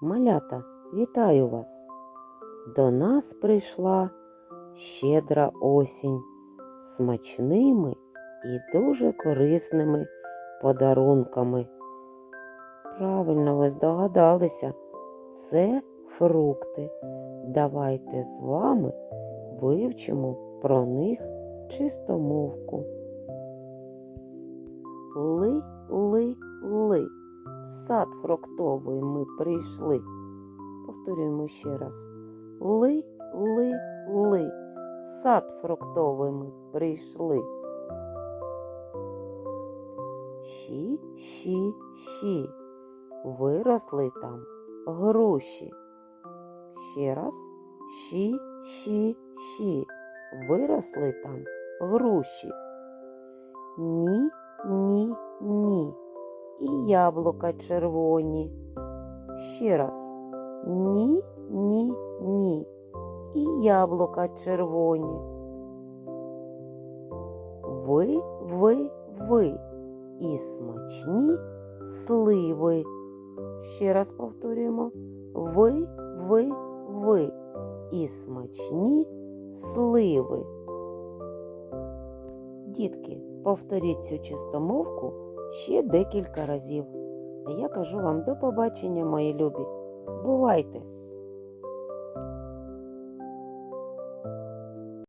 Малята, вітаю вас! До нас прийшла щедра осінь з смачними і дуже корисними подарунками. Правильно ви здогадалися, це фрукти. Давайте з вами вивчимо про них чистомовку. Ли, ли, ли. В сад фруктовий ми прийшли. Повторюємо ще раз. Ли, ли, ли. Сад фруктовий ми прийшли. Щі, щі, щі. Виросли там груші. Ще раз. Щі, щі, щі. Виросли там груші. Ні, ні, ні. І яблука червоні. Ще раз. Ні, ні, ні. І яблука червоні. Ви, ви, ви. І смачні сливи. Ще раз повторюємо. Ви, ви, ви. І смачні сливи. Дітки, повторіть цю чистомовку ще декілька разів. А я кажу вам до побачення, мої любі. Бувайте!